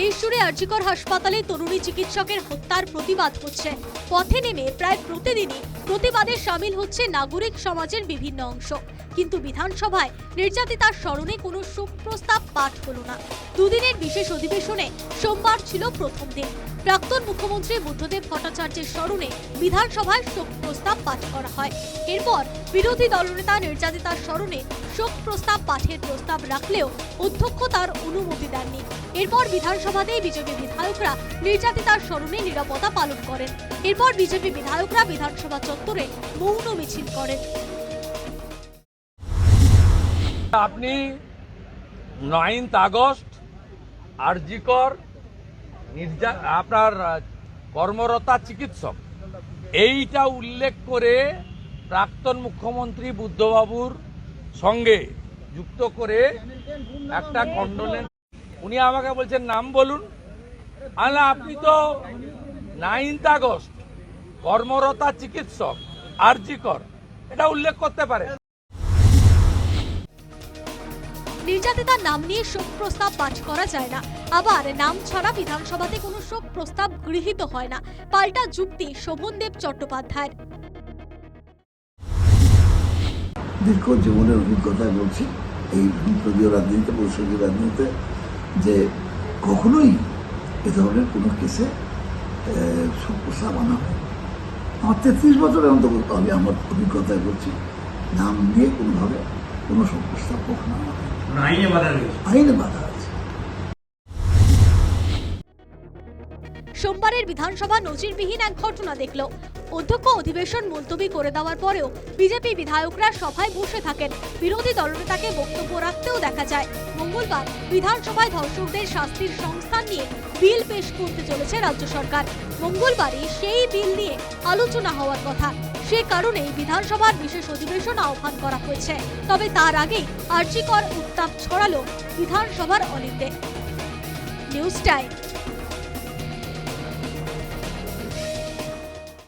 দেশ জুড়ে আর্জিকর হাসপাতালে তরুণী চিকিৎসকের হত্যার প্রতিবাদ হচ্ছে। পথে নেমে প্রায় প্রতিদিনই প্রতিবাদে সামিল হচ্ছে নাগরিক সমাজের বিভিন্ন অংশ। কিন্তু বিধানসভায় নির্যাতিতার স্মরণে কোনো শোক প্রস্তাব পাঠ হলো না। দুদিনের বিশেষ অধিবেশনে সোমবার ছিল প্রথম দিন। প্রাক্তন মুখ্যমন্ত্রী বুদ্ধদেব ভট্টাচার্যের স্মরণে বিধানসভায় শোক প্রস্তাব পাঠ করা হয়। এরপর বিরোধী দলনেতা নির্যাতিতার স্মরণে শোক প্রস্তাব পাঠের প্রস্তাব রাখলেও অধ্যক্ষ তার অনুমতি দেননি। এরপর বিধানসভাতেই বিজেপি বিধায়করা নির্যাতিতার স্মরণে নিরাপত্তা পালন করেন। এরপর বিজেপি বিধায়করা বিধানসভা চত্বরে মৌন মিছিল করেন। আপনি নাইন্থ আগস্ট আরজিকর নির্যা আপনার কর্মরতা চিকিৎসক। এইটা উল্লেখ করে প্রাক্তন মুখ্যমন্ত্রী বুদ্ধবাবুর সঙ্গে যুক্ত করে একটা কন্ডোলেন উনি আমাকে বলছেন নাম বলুন। আলা আপনি তো নাইন্থ আগস্ট কর্মরতা চিকিৎসক আরজিকর এটা উল্লেখ করতে পারে নির্যাতিতার নাম নিয়ে শোক প্রস্তাব পাঠ করা যায় না। আবার নাম ছাড়া বিধানসভাতে কোনো শোক প্রস্তাব গৃহীত হয় না। পাল্টা যুক্তি শোভনদেব চট্টোপাধ্যায়ের। দীর্ঘ জীবনের অভিজ্ঞতায় বলছি এই সংসদীয় রাজনীতিতে পরিষদীয় রাজনীতিতে যে কখনোই এ ধরনের কোনো কেসে সুপ্রস্তাব আনা হয় আমার তেত্রিশ বছরের অন্তর্গত আমি আমার অভিজ্ঞতায় বলছি নাম দিয়ে কোনোভাবে কোনো সুপ্রস্তাব কখনো আনা হয় আইনে বাধা। সোমবারের বিধানসভা নজিরবিহীন এক ঘটনা দেখল। অধ্যক্ষ অধিবেশন মুলতবি করে দেওয়ার পরেও বিজেপি বিধায়করা সভায় বসে থাকেন। বিরোধী দলনেতাকে বক্তব্য রাখতেও দেখা যায়। মঙ্গলবার বিধানসভায় ধর্ষকদের শাস্তির সংস্থান নিয়ে বিল পেশ করতে চলেছে রাজ্য সরকার। মঙ্গলবারই সেই বিল নিয়ে আলোচনা হওয়ার কথা। সে কারণেই বিধানসভার বিশেষ অধিবেশন আহ্বান করা হয়েছে। তবে তার আগেই আর্জিকর উত্তাপ ছড়ালো বিধানসভার অলিন্দে নিউজ টাইম।